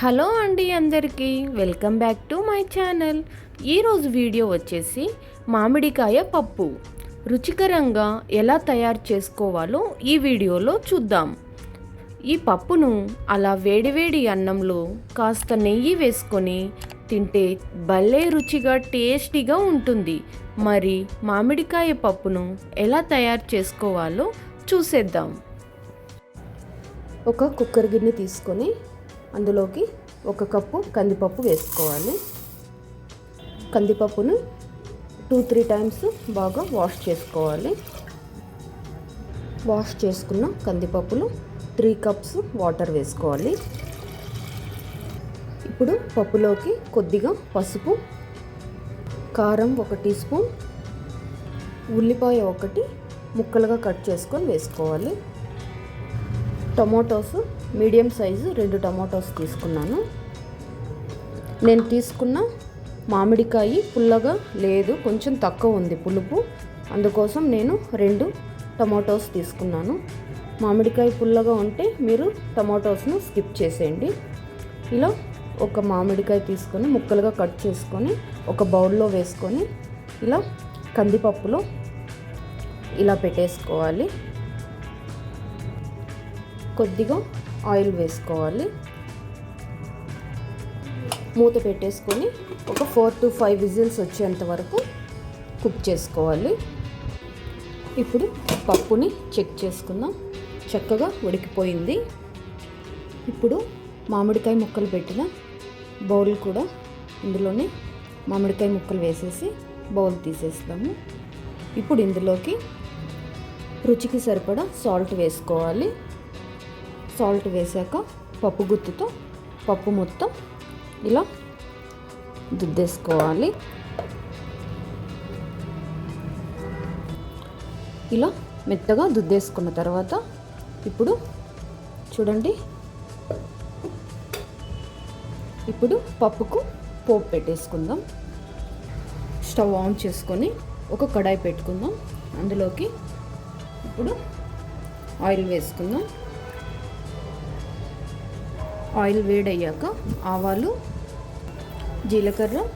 Hello అండి అందరికీ welcome back to my channel. ఈరోజు వీడియో వచ్చేసి మామిడికాయ పప్పు. రుచికరంగా ఎలా తయారు చేసుకోవాలో ఈ వీడియోలో చూద్దాం. ఈ పప్పును అలా వేడివేడి అన్నంలో కాస్త నెయ్యి వేసుకొని తింటే భలే రుచిగా టేస్టీగా ఉంటుంది. మరి మామిడికాయ పప్పును ఎలా తయారు చేసుకోవాలో చూసేద్దాం. ఒక కుక్కర్ గిన్నె తీసుకొని అందులోకి ఒక కప్పు కందిపప్పు వేసుకోవాలి. కందిపప్పును టూ త్రీ టైమ్స్ బాగా వాష్ చేసుకోవాలి. వాష్ చేసుకున్న కందిపప్పులు త్రీ కప్స్ వాటర్ వేసుకోవాలి. ఇప్పుడు పప్పులోకి కొద్దిగా పసుపు కారం ఒక టీ స్పూన్ ఉల్లిపాయ ఒకటి ముక్కలుగా కట్ చేసుకొని వేసుకోవాలి. టొమాటోస్ మీడియం సైజు రెండు టమాటోస్ తీసుకున్నాను. నేను తీసుకున్న మామిడికాయ పుల్లగా లేదు కొంచెం తక్కువ ఉంది పులుపు. అందుకోసం నేను రెండు టమాటోస్ తీసుకున్నాను. మామిడికాయ పుల్లగా ఉంటే మీరు టమాటోస్ను స్కిప్ చేసేయండి. ఇలా ఒక మామిడికాయ తీసుకొని ముక్కలుగా కట్ చేసుకొని ఒక బౌల్లో వేసుకొని ఇలా కందిపప్పులో ఇలా పెట్టేసుకోవాలి. కొద్దిగా ఆయిల్ వేసుకోవాలి. మూత పెట్టేసుకొని ఒక ఫోర్ టు ఫైవ్ విజిల్స్ వచ్చేంత వరకు కుక్ చేసుకోవాలి. ఇప్పుడు పప్పుని చెక్ చేసుకుందాం. చక్కగా ఉడికిపోయింది. ఇప్పుడు మామిడికాయ ముక్కలు పెట్టిన బౌల్ కూడా ఇందులోనే మామిడికాయ ముక్కలు వేసేసి బౌల్ తీసేస్తాము. ఇప్పుడు ఇందులోకి రుచికి సరిపడా సాల్ట్ వేసుకోవాలి. సాల్ట్ వేసాక పప్పు గుత్తుతో పప్పు మొత్తం ఇలా దుద్దేసుకోవాలి. ఇలా మెత్తగా దుద్దేసుకున్న తర్వాత ఇప్పుడు చూడండి. ఇప్పుడు పప్పుకు పోపు పెట్టేసుకుందాం. స్టవ్ ఆన్ చేసుకొని ఒక కడాయి పెట్టుకుందాం. అందులోకి ఇప్పుడు ఆయిల్ వేసుకుందాం. ఆయిల్ వేడయ్యాక ఆవాలు జీలకర్ర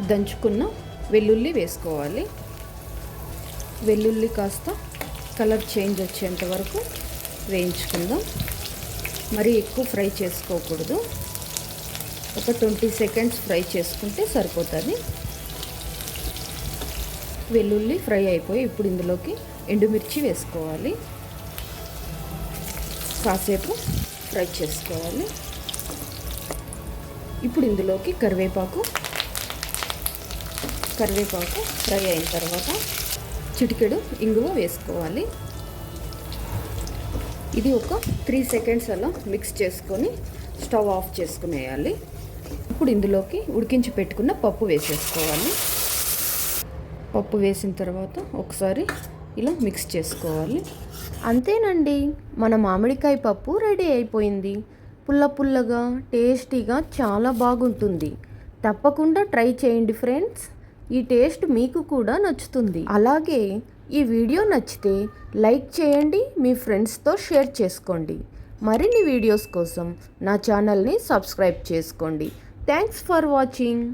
దంచుకున్న వెల్లుల్లి వేసుకోవాలి. వెల్లుల్లి కాస్త కలర్ చేంజ్ వచ్చేంత వరకు వేయించుకుందాం. మరీ ఎక్కువ ఫ్రై చేసుకోకూడదు. ఒక ట్వంటీ సెకండ్స్ ఫ్రై చేసుకుంటే సరిపోతుంది. వెల్లుల్లి ఫ్రై అయిపోయి ఇప్పుడు ఇందులోకి ఎండుమిర్చి వేసుకోవాలి. కాసేపు ఫ్రై చేసుకోవాలి. ఇప్పుడు ఇందులోకి కరివేపాకు కరివేపాకు ఫ్రై అయిన తర్వాత చిటికెడు ఇంగువ వేసుకోవాలి. ఇది ఒక త్రీ సెకండ్స్ అలా మిక్స్ చేసుకొని స్టవ్ ఆఫ్ చేసుకునేయాలి. ఇప్పుడు ఇందులోకి ఉడికించి పెట్టుకున్న పప్పు వేసేసుకోవాలి. పప్పు వేసిన తర్వాత ఒకసారి ఇలా మిక్స్ చేసుకోవాలి. అంతేనండి మన మామిడికాయ పప్పు రెడీ అయిపోయింది. పుల్ల పుల్లగా టేస్టీగా చాలా బాగుంటుంది. తప్పకుండా ట్రై చేయండి ఫ్రెండ్స్. ఈ టేస్ట్ మీకు కూడా నచ్చుతుంది. అలాగే ఈ వీడియో నచ్చితే లైక్ చేయండి మీ ఫ్రెండ్స్తో షేర్ చేసుకోండి. మరిన్ని వీడియోస్ కోసం నా ఛానల్ని సబ్స్క్రైబ్ చేసుకోండి. Thanks for watching